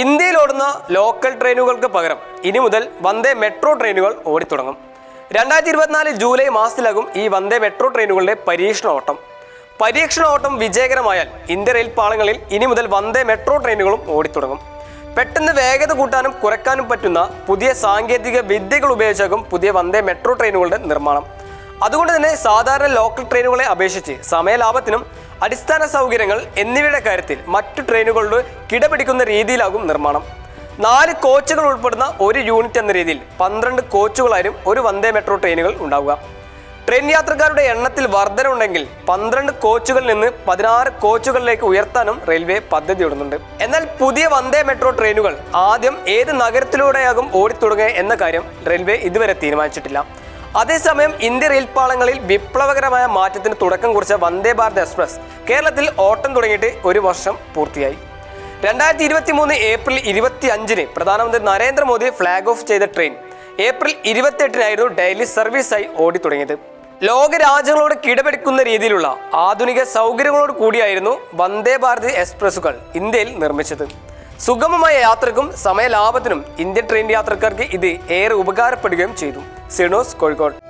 ഇന്ത്യയിൽ ഓടുന്ന ലോക്കൽ ട്രെയിനുകൾക്ക് പകരം ഇനി മുതൽ വന്ദേ മെട്രോ ട്രെയിനുകൾ ഓടിത്തുടങ്ങും. രണ്ടായിരത്തി ഇരുപത്തിനാല് ജൂലൈ മാസത്തിലാകും ഈ വന്ദേ മെട്രോ ട്രെയിനുകളുടെ പരീക്ഷണ ഓട്ടം പരീക്ഷണ ഓട്ടം വിജയകരമായാൽ ഇന്ത്യ റെയിൽ പാളങ്ങളിൽ ഇനി മുതൽ വന്ദേ മെട്രോ ട്രെയിനുകളും ഓടിത്തുടങ്ങും. പെട്ടെന്ന് വേഗത കൂട്ടാനും കുറയ്ക്കാനും പറ്റുന്ന പുതിയ സാങ്കേതിക വിദ്യകൾ ഉപയോഗിച്ചാകും പുതിയ വന്ദേ മെട്രോ ട്രെയിനുകളുടെ നിർമ്മാണം. അതുകൊണ്ട് തന്നെ സാധാരണ ലോക്കൽ ട്രെയിനുകളെ അപേക്ഷിച്ച് സമയലാഭത്തിനും അടിസ്ഥാന സൗകര്യങ്ങൾ എന്നിവയുടെ കാര്യത്തിൽ മറ്റു ട്രെയിനുകളോട് കിടപിടിക്കുന്ന രീതിയിലാകും നിർമ്മാണം. നാല് കോച്ചുകൾ ഉൾപ്പെടുന്ന ഒരു യൂണിറ്റ് എന്ന രീതിയിൽ പന്ത്രണ്ട് കോച്ചുകളായും ഒരു വന്ദേ മെട്രോ ട്രെയിനുകൾ ഉണ്ടാവുക. ട്രെയിൻ യാത്രക്കാരുടെ എണ്ണത്തിൽ വർധനമുണ്ടെങ്കിൽ പന്ത്രണ്ട് കോച്ചുകളിൽ നിന്ന് പതിനാറ് കോച്ചുകളിലേക്ക് ഉയർത്താനും റെയിൽവേ പദ്ധതി ഇടുന്നുണ്ട്. എന്നാൽ പുതിയ വന്ദേ മെട്രോ ട്രെയിനുകൾ ആദ്യം ഏത് നഗരത്തിലൂടെയാകും ഓടിത്തുടങ്ങുക എന്ന കാര്യം റെയിൽവേ ഇതുവരെ തീരുമാനിച്ചിട്ടില്ല. അതേസമയം ഇന്ത്യ റെയിൽപാളങ്ങളിൽ വിപ്ലവകരമായ മാറ്റത്തിന് തുടക്കം കുറിച്ച വന്ദേ ഭാരത് എക്സ്പ്രസ് കേരളത്തിൽ ഓട്ടം തുടങ്ങിയിട്ട് ഒരു വർഷം പൂർത്തിയായി. രണ്ടായിരത്തി ഇരുപത്തി മൂന്ന് ഏപ്രിൽ ഇരുപത്തി അഞ്ചിന് പ്രധാനമന്ത്രി നരേന്ദ്രമോദി ഫ്ലാഗ് ഓഫ് ചെയ്ത ട്രെയിൻ ഏപ്രിൽ ഇരുപത്തെട്ടിനായിരുന്നു ഡെയിലി സർവീസായി ഓടി തുടങ്ങിയത്. ലോക രാജ്യങ്ങളോട് കിടപിടിക്കുന്ന രീതിയിലുള്ള ആധുനിക സൗകര്യങ്ങളോട് കൂടിയായിരുന്നു വന്ദേ ഭാരത് എക്സ്പ്രസുകൾ ഇന്ത്യയിൽ നിർമ്മിച്ചത്. സുഗമമായ യാത്രക്കും സമയലാഭത്തിനും ഇന്ത്യൻ ട്രെയിൻ യാത്രക്കാർക്ക് ഇത് ഏറെ ഉപകാരപ്പെടുകയും ചെയ്തു. സിനോസ് കോഴിക്കോട്.